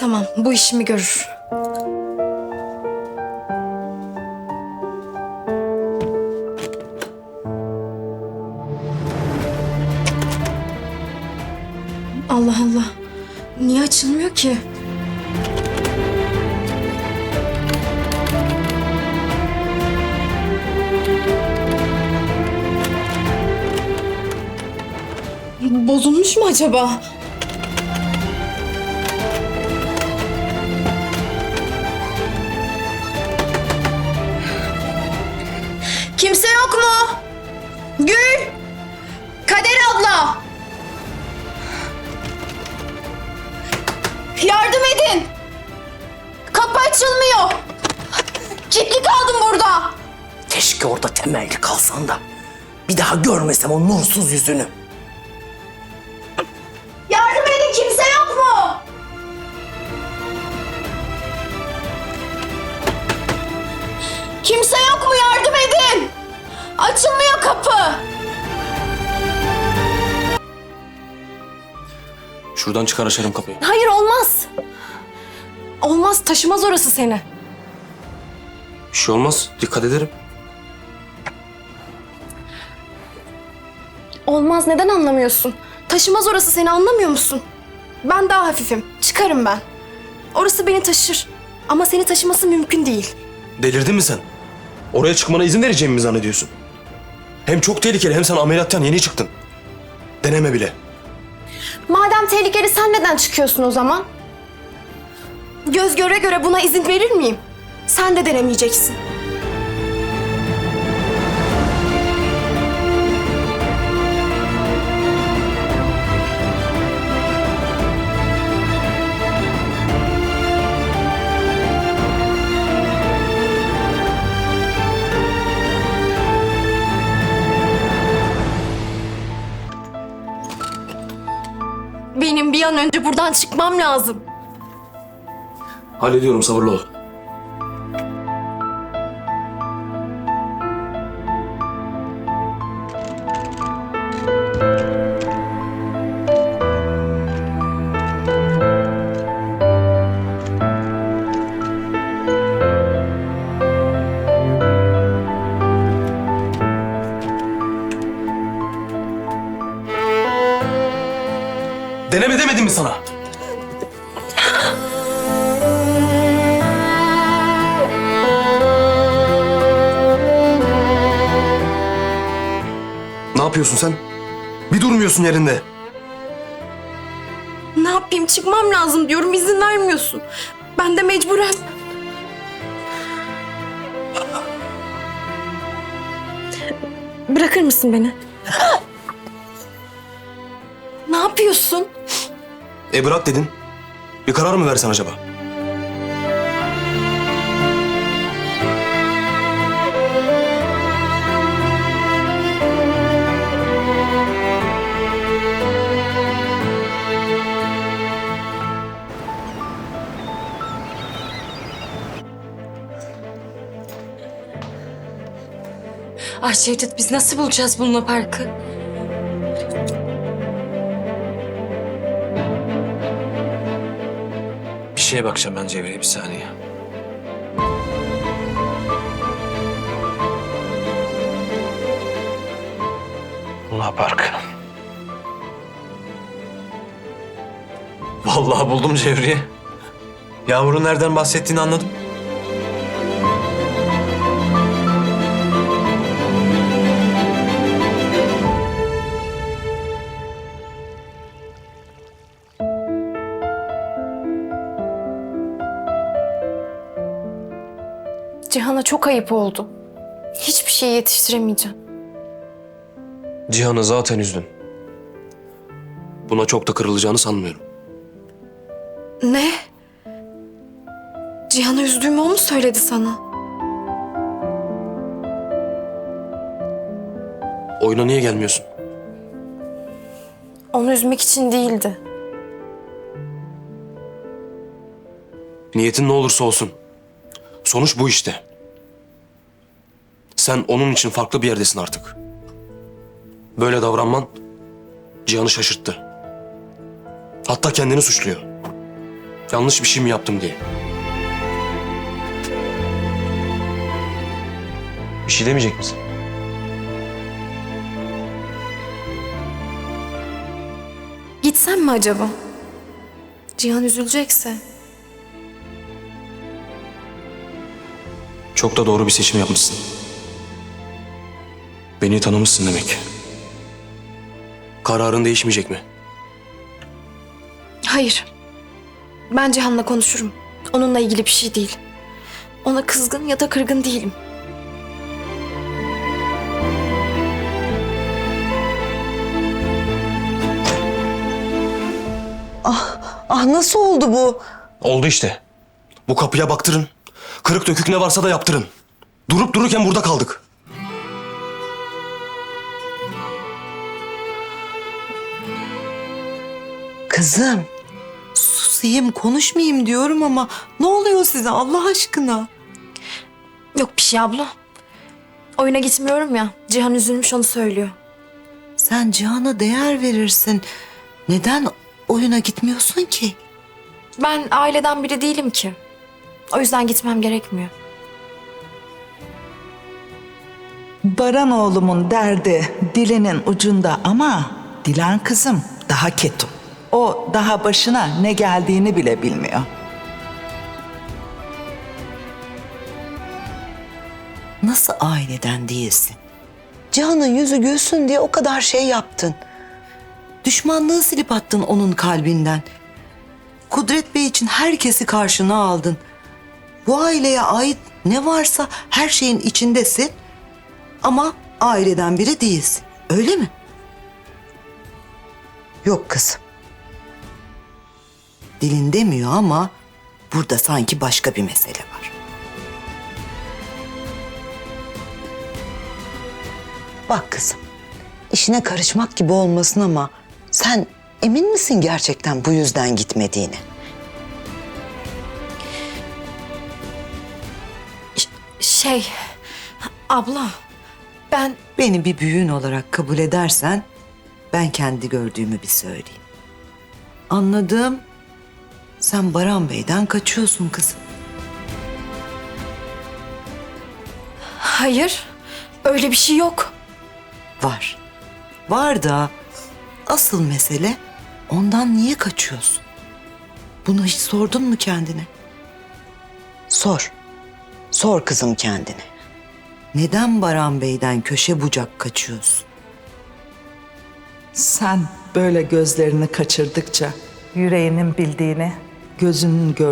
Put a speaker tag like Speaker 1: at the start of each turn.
Speaker 1: Tamam, bu işimi görür. Allah Allah. Niye açılmıyor ki? Bozulmuş mu acaba? Açılmıyor. Kilitli kaldım burada.
Speaker 2: Keşke orada temelli kalsan da bir daha görmesem o nursuz yüzünü.
Speaker 1: Yardım edin kimse yok mu? Kimse yok mu yardım edin? Açılmıyor kapı.
Speaker 3: Şuradan çıkar açarım kapıyı.
Speaker 1: Hayır olmaz. Olmaz taşımaz orası seni.
Speaker 3: Bir şey olmaz. Dikkat ederim.
Speaker 1: Olmaz neden anlamıyorsun? Taşımaz orası seni anlamıyor musun? Ben daha hafifim. Çıkarım ben. Orası beni taşır. Ama seni taşıması mümkün değil.
Speaker 3: Delirdin mi sen? Oraya çıkmana izin vereceğimi mi zannediyorsun? Hem çok tehlikeli hem sen ameliyattan yeni çıktın. Deneme bile.
Speaker 1: Madem tehlikeli sen neden çıkıyorsun o zaman? Göz göre göre buna izin verir miyim? Sen de denemeyeceksin. Benim bir an önce buradan çıkmam lazım.
Speaker 3: Hallediyorum sabırlı ol. Deneme demedim mi sana? Yapıyorsun sen? Bir durmuyorsun yerinde.
Speaker 1: Ne yapayım çıkmam lazım diyorum izin vermiyorsun. Ben de mecburen. Bırakır mısın beni? ne yapıyorsun?
Speaker 3: E bırak dedin. Bir karar mı versen acaba?
Speaker 4: Ah Cevdet biz nasıl bulacağız bununla parkı?
Speaker 5: Bir şeye bakacağım ben Cevriye bir saniye. Luna Park. Vallahi buldum Cevriye. Yağmur'un nereden bahsettiğini anladım.
Speaker 1: Cihan'a çok ayıp oldu. Hiçbir şey yetiştiremeyeceğim.
Speaker 3: Cihan'ı zaten üzdün. Buna çok da kırılacağını sanmıyorum.
Speaker 1: Ne? Cihan'ı üzdüğümü o mu söyledi sana?
Speaker 3: Oyuna niye gelmiyorsun?
Speaker 1: Onu üzmek için değildi.
Speaker 3: Niyetin ne olursa olsun. Sonuç bu işte. Sen onun için farklı bir yerdesin artık. Böyle davranman Cihan'ı şaşırttı. Hatta kendini suçluyor. Yanlış bir şey mi yaptım diye. Bir şey demeyecek misin?
Speaker 1: Gitsem mi acaba? Cihan üzülecekse.
Speaker 3: Çok da doğru bir seçim yapmışsın. Beni tanımışsın demek. Kararın değişmeyecek mi?
Speaker 1: Hayır. Ben Cihan'la konuşurum. Onunla ilgili bir şey değil. Ona kızgın ya da kırgın değilim.
Speaker 6: Ah nasıl oldu bu?
Speaker 3: Oldu işte. Bu kapıya baktırın. Kırık dökük ne varsa da yaptırın. Durup dururken burada kaldık.
Speaker 6: Kızım. Susayım konuşmayayım diyorum ama ne oluyor size Allah aşkına?
Speaker 1: Yok bir şey abla. Oyuna gitmiyorum ya. Cihan üzülmüş onu söylüyor.
Speaker 6: Sen Cihan'a değer verirsin. Neden oyuna gitmiyorsun ki?
Speaker 1: Ben aileden biri değilim ki. O yüzden gitmem gerekmiyor.
Speaker 7: Baran oğlumun derdi dilinin ucunda ama Dilan kızım daha ketum. O daha başına ne geldiğini bile bilmiyor.
Speaker 6: Nasıl aileden değilsin? Cihan'ın yüzü gülsün diye o kadar şey yaptın. Düşmanlığı silip attın onun kalbinden. Kudret Bey için herkesi karşına aldın. Bu aileye ait ne varsa her şeyin içindesin. Ama aileden biri değilsin. Öyle mi? Yok kızım. Dilin demiyor ama burada sanki başka bir mesele var. Bak kızım, işine karışmak gibi olmasın ama sen emin misin gerçekten bu yüzden gitmediğine?
Speaker 1: Şey, abla ben
Speaker 6: Beni bir büyüğün olarak kabul edersen ben kendi gördüğümü bir söyleyeyim. Anladığım sen Baran Bey'den kaçıyorsun kızım.
Speaker 1: hayır öyle bir şey yok.
Speaker 6: Var. Var da asıl mesele ondan niye kaçıyorsun? Bunu hiç sordun mu kendine? Sor. Sor kızım kendine. Neden Baran Bey'den köşe bucak kaçıyorsun?
Speaker 7: Sen böyle gözlerini kaçırdıkça yüreğinin bildiğini, gözünün gördüğünü